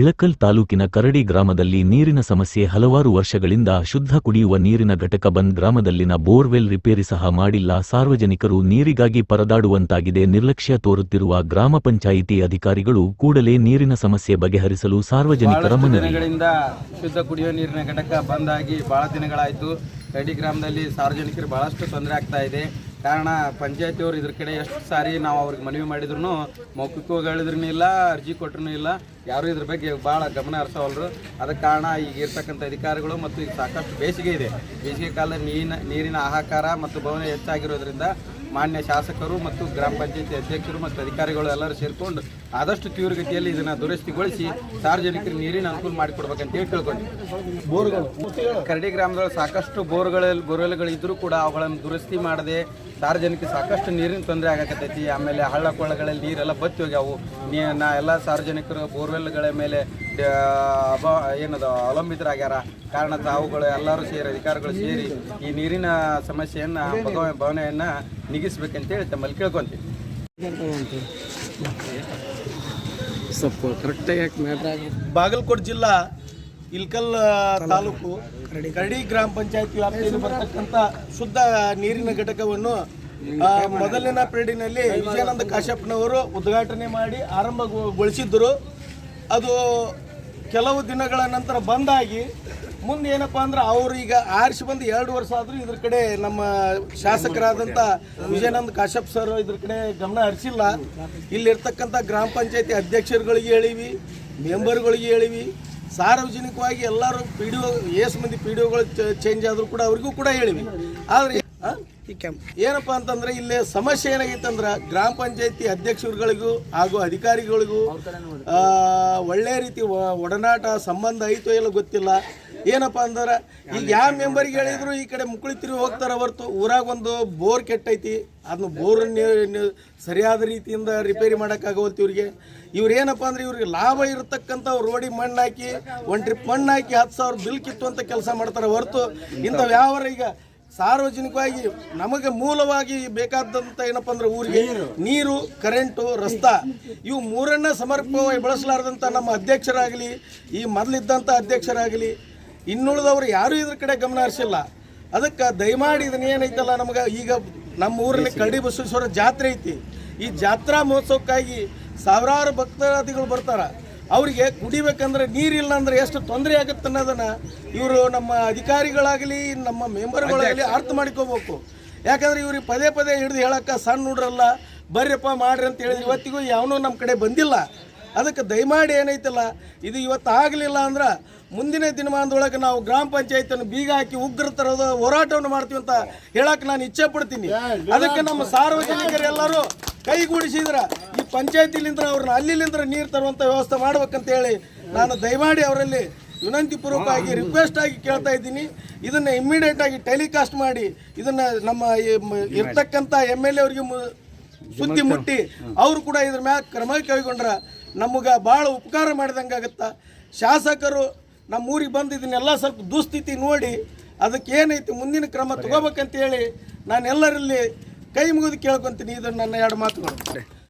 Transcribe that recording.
ಇಳಕಲ್ ತಾಲೂಕಿನ ಕರಡಿ ಗ್ರಾಮದಲ್ಲಿ ನೀರಿನ ಸಮಸ್ಯೆ ಹಲವಾರು ವರ್ಷಗಳಿಂದ ಶುದ್ಧ ಕುಡಿಯುವ ನೀರಿನ ಘಟಕ ಬಂದ್ ಗ್ರಾಮದಲ್ಲಿನ ಬೋರ್ವೆಲ್ ರಿಪೇರಿ ಸಹ ಮಾಡಿಲ್ಲ. ಸಾರ್ವಜನಿಕರು ನೀರಿಗಾಗಿ ಪರದಾಡುವಂತಾಗಿದೆ. ನಿರ್ಲಕ್ಷ್ಯ ತೋರುತ್ತಿರುವ ಗ್ರಾಮ ಪಂಚಾಯಿತಿ ಅಧಿಕಾರಿಗಳು ಕೂಡಲೇ ನೀರಿನ ಸಮಸ್ಯೆ ಬಗೆಹರಿಸಲು ಸಾರ್ವಜನಿಕರ ದಿನಗಳಿಂದ ಶುದ್ಧ ಕುಡಿಯುವ ನೀರಿನ ಘಟಕ ಬಂದಾಗಿ ಬಹಳ ದಿನಗಳಾಯಿತು. ಕರಡಿ ಗ್ರಾಮದಲ್ಲಿ ಸಾರ್ವಜನಿಕರು ಬಹಳಷ್ಟು ತೊಂದರೆ ಆಗ್ತಾ ಇದೆ. ಕಾರಣ ಪಂಚಾಯತಿಯವರು ಇದ್ರ ಕಡೆ ಎಷ್ಟು ಸಾರಿ ನಾವು ಅವ್ರಿಗೆ ಮನವಿ ಮಾಡಿದ್ರು ಮೌಖಿಕವಾಗಿ ಹೇಳಿದ್ರೂ ಇಲ್ಲ ಅರ್ಜಿ ಕೊಟ್ರೂ ಇಲ್ಲ. ಯಾರು ಇದ್ರ ಬಗ್ಗೆ ಭಾಳ ಗಮನ ಹರಿಸೋವಲ್ರು. ಅದಕ್ಕೆ ಕಾರಣ ಈಗ ಇರ್ತಕ್ಕಂಥ ಅಧಿಕಾರಿಗಳು ಮತ್ತು ಈಗ ಸಾಕಷ್ಟು ಬೇಸಿಗೆ ಇದೆ. ಬೇಸಿಗೆ ಕಾಲದಲ್ಲಿ ನೀರಿನ ನೀರಿನ ಆಹಾಕಾರ ಮತ್ತು ಭವನ ಹೆಚ್ಚಾಗಿರೋದ್ರಿಂದ ಮಾನ್ಯ ಶಾಸಕರು ಮತ್ತು ಗ್ರಾಮ ಪಂಚಾಯತಿ ಅಧ್ಯಕ್ಷರು ಮತ್ತು ಅಧಿಕಾರಿಗಳು ಎಲ್ಲರೂ ಸೇರಿಕೊಂಡು ಆದಷ್ಟು ತೀವ್ರಗತಿಯಲ್ಲಿ ಇದನ್ನು ದುರಸ್ತಿಗೊಳಿಸಿ ಸಾರ್ವಜನಿಕರಿಗೆ ನೀರಿನ ಅನುಕೂಲ ಮಾಡಿಕೊಡ್ಬೇಕಂತ ಹೇಳಿ ತಿಳ್ಕೊಂಡು ಬೋರ್ಗಳು. ಕರಡಿ ಗ್ರಾಮದಲ್ಲಿ ಸಾಕಷ್ಟು ಬೋರ್ಗಳಲ್ಲಿ ಬೋರ್ವೆಲ್ಗಳಿದ್ದರೂ ಕೂಡ ಅವುಗಳನ್ನು ದುರಸ್ತಿ ಮಾಡದೆ ಸಾರ್ವಜನಿಕರಿಗೆ ಸಾಕಷ್ಟು ನೀರಿನ ತೊಂದರೆ ಆಗಕತ್ತೈತಿ. ಆಮೇಲೆ ಹಳ್ಳ ಕೊಳ್ಳಗಳಲ್ಲಿ ನೀರೆಲ್ಲ ಬತ್ತಿ ಹೋಗ್ಯಾವು. ನೀ ನಾ ಎಲ್ಲ ಸಾರ್ವಜನಿಕರು ಬೋರ್ವೆಲ್ಗಳ ಮೇಲೆ ಅಭ ಏನದು ಅವಲಂಬಿತರಾಗ್ಯಾರ. ಕಾರಣ ತಾವುಗಳು ಎಲ್ಲರೂ ಸೇರಿ ಅಧಿಕಾರಿಗಳು ಸೇರಿ ಈ ನೀರಿನ ಸಮಸ್ಯೆಯನ್ನು ಭಗವ ಭವನೆಯನ್ನು ನಿಗಿಸ್ಬೇಕಂತೇಳಿ ತಮ್ಮಲ್ಲಿ ಕೇಳ್ಕೊಂತೀವಿ. ಬಾಗಲಕೋಟೆ ಜಿಲ್ಲಾ ಇಲ್ಕಲ್ ತಾಲೂಕು ಕರಡಿ ಗ್ರಾಮ ಪಂಚಾಯತ್ ವ್ಯಾಪ್ತಿಯಲ್ಲಿ ಬರ್ತಕ್ಕಂಥ ಶುದ್ಧ ನೀರಿನ ಘಟಕವನ್ನು ಮೊದಲಿನ ಪೀರಿಯಡಿನಲ್ಲಿ ವಿಜಯಾನಂದ ಕಾಶ್ಯಪ್ನವರು ಉದ್ಘಾಟನೆ ಮಾಡಿ ಆರಂಭಗೊಳಿಸಿದ್ದರು ಅದು ಕೆಲವು ದಿನಗಳ ನಂತರ ಬಂದಾಗಿ ಮುಂದೆ ಏನಪ್ಪ ಅಂದ್ರೆ ಅವರು ಈಗ ಆರಿಸಿ ಬಂದು ಎರಡು ವರ್ಷ ಆದರೂ ಇದ್ರ ಕಡೆ ನಮ್ಮ ಶಾಸಕರಾದಂಥ ವಿಜಯಾನಂದ ಕಾಶ್ಯಪ್ ಸರ್ ಇದ್ರ ಕಡೆ ಗಮನ ಹರಿಸಿಲ್ಲ. ಇಲ್ಲಿರ್ತಕ್ಕಂಥ ಗ್ರಾಮ ಪಂಚಾಯತಿ ಅಧ್ಯಕ್ಷರುಗಳಿಗೆ ಹೇಳಿವಿ, ಮೆಂಬರ್ಗಳಿಗೆ ಹೇಳಿವಿ. ಸಾರ್ವಜನಿಕವಾಗಿ ಎಲ್ಲರೂ ಪಿ ಡಿ ಒ ಎಸ್ ಮಂದಿ ಪಿ ಡಿ ಚೇಂಜ್ ಆದರೂ ಕೂಡ ಅವ್ರಿಗೂ ಕೂಡ ಹೇಳಿವಿ. ಆದರೆ? ಏನಪ್ಪ ಅಂತಂದ್ರೆ ಇಲ್ಲಿ ಸಮಸ್ಯೆ ಏನಾಗೈತೆ ಅಂದ್ರೆ ಗ್ರಾಮ ಪಂಚಾಯತಿ ಅಧ್ಯಕ್ಷರುಗಳಿಗೂ ಹಾಗೂ ಅಧಿಕಾರಿಗಳಿಗೂ ಒಳ್ಳೆ ರೀತಿ ಒಡನಾಟ ಸಂಬಂಧ ಐತೋ ಇಲ್ಲ ಗೊತ್ತಿಲ್ಲ. ಏನಪ್ಪ ಅಂದ್ರೆ ಈಗ ಯಾವ ಮೆಂಬರ್ಗೆ ಹೇಳಿದ್ರು ಈ ಕಡೆ ಮುಕ್ಕಳಿ ತಿರುಗಿ ಹೋಗ್ತಾರೆ ಹೊರತು ಊರಾಗ ಒಂದು ಬೋರ್ ಕೆಟ್ಟೈತಿ ಅದನ್ನ ಬೋರ್ ಸರಿಯಾದ ರೀತಿಯಿಂದ ರಿಪೇರಿ ಮಾಡೋಕ್ಕಾಗವಲ್ತು ಇವ್ರಿಗೆ. ಇವ್ರು ಏನಪ್ಪ ಅಂದ್ರೆ ಇವ್ರಿಗೆ ಲಾಭ ಇರತಕ್ಕಂಥ ರೋಡಿ ಮಣ್ಣು ಹಾಕಿ ಒಂದು ಟ್ರಿಪ್ ಮಣ್ಣು ಹಾಕಿ ಹತ್ತು ಸಾವಿರ ಬಿಲ್ ಅಂತ ಕೆಲಸ ಮಾಡ್ತಾರೆ ಹೊರತು. ಇಂಥವು ಯಾವ ಈಗ ಸಾರ್ವಜನಿಕವಾಗಿ ನಮಗೆ ಮೂಲವಾಗಿ ಬೇಕಾದಂತ ಏನಪ್ಪ ಅಂದ್ರೆ ಊರಿಗೆ ನೀರು. ಕರೆಂಟು ರಸ್ತೆ ಇವು ಮೂರನ್ನ ಸಮರ್ಪಕವಾಗಿ ಬಳಸಲಾರದಂಥ ನಮ್ಮ ಅಧ್ಯಕ್ಷರಾಗಲಿ ಈ ಮೊದಲಿದ್ದಂಥ ಅಧ್ಯಕ್ಷರಾಗಲಿ ಇನ್ನುಳಿದವರು ಯಾರೂ ಇದ್ರ ಕಡೆ ಗಮನ ಹರಿಸಿಲ್ಲ. ಅದಕ್ಕೆ ದಯಮಾಡಿ ಇದನ್ನ ಏನೈತಲ್ಲ ನಮಗೆ ಈಗ ನಮ್ಮ ಊರಲ್ಲಿ ಕರಡಿ ಬಸವೇಶ್ವರ ಜಾತ್ರೆ ಐತಿ. ಈ ಜಾತ್ರಾ ಮಹೋತ್ಸವಕ್ಕಾಗಿ ಸಾವಿರಾರು ಭಕ್ತಾದಿಗಳು ಬರ್ತಾರ. ಅವರಿಗೆ ಕುಡಿಬೇಕಂದ್ರೆ ನೀರಿಲ್ಲ ಅಂದ್ರೆ ಎಷ್ಟು ತೊಂದರೆ ಆಗುತ್ತೆ ಅನ್ನೋದನ್ನ ಇವರು ನಮ್ಮ ಅಧಿಕಾರಿಗಳಾಗಲಿ ನಮ್ಮ ಮೆಂಬರ್ಗಳಾಗಲಿ ಅರ್ಥ ಮಾಡ್ಕೋಬೇಕು. ಯಾಕಂದ್ರೆ ಇವ್ರಿಗೆ ಪದೇ ಪದೇ ಹಿಡಿದು ಹೇಳಕ್ಕ ಸಣ್ಣ ಹುಡ್ರಲ್ಲ ಬರ್ರಪ್ಪ ಮಾಡ್ರಿ ಅಂತ ಹೇಳಿದ್ರೆ ಇವತ್ತಿಗೂ ಯಾವನೂ ನಮ್ಮ ಕಡೆ ಬಂದಿಲ್ಲ. ಅದಕ್ಕೆ ದಯಮಾಡಿ ಏನೈತಲ್ಲ ಇದು ಇವತ್ತು ಆಗಲಿಲ್ಲ ಅಂದ್ರೆ ಮುಂದಿನ ದಿನಮಾನದೊಳಗೆ ನಾವು ಗ್ರಾಮ ಪಂಚಾಯತನ್ನು ಬೀಗ ಹಾಕಿ ಉಗ್ರ ತರದ ಹೋರಾಟವನ್ನು ಮಾಡ್ತೀವಿ ಅಂತ ಹೇಳಕ್ ನಾನು ಇಚ್ಛೆ ಪಡ್ತೀನಿ. ಅದಕ್ಕೆ ನಮ್ಮ ಸಾರ್ವಜನಿಕರೆಲ್ಲರೂ ಕೈಗೂಡಿಸಿದ್ರ ಪಂಚಾಯತಿಲಿಂದ ಅವ್ರನ್ನ ಅಲ್ಲಿಲಿಂದ ನೀರು ತರುವಂಥ ವ್ಯವಸ್ಥೆ ಮಾಡ್ಬೇಕಂತ ಹೇಳಿ ನಾನು ದಯಮಾಡಿ ಅವರಲ್ಲಿ ವಿನಂತಿ ಪೂರ್ವಕವಾಗಿ ರಿಕ್ವೆಸ್ಟ್ ಆಗಿ ಕೇಳ್ತಾ ಇದ್ದೀನಿ. ಇದನ್ನ ಇಮ್ಮಿಡಿಯೇಟ್ ಆಗಿ ಟೆಲಿಕಾಸ್ಟ್ ಮಾಡಿ, ಇದನ್ನ ನಮ್ಮ ಇರ್ತಕ್ಕಂಥ ಎಂ ಎಲ್ ಎ ಅವರಿಗೆ ಸುದ್ದಿ ಮುಟ್ಟಿ, ಅವರು ಕೂಡ ಇದ್ರ ಮ್ಯಾಲ ಕ್ರಮ ಕೈಗೊಂಡ್ರೆ ನಮಗೆ ಭಾಳ ಉಪಕಾರ ಮಾಡಿದಂಗೆ ಆಗುತ್ತಾ. ಶಾಸಕರು ನಮ್ಮ ಊರಿಗೆ ಬಂದು ಇದನ್ನೆಲ್ಲ ಸ್ವಲ್ಪ ದುಸ್ಥಿತಿ ನೋಡಿ, ಅದಕ್ಕೆ ಏನೈತಿ ಮುಂದಿನ ಕ್ರಮ ತಗೋಬೇಕಂತ ಹೇಳಿ ನಾನು ಎಲ್ಲರಲ್ಲಿ ಕೈ ಮುಗಿದು ಕೇಳ್ಕೊಂತೀನಿ. ಇದನ್ನು ನನ್ನ ಎರಡು ಮಾತುಗಳು.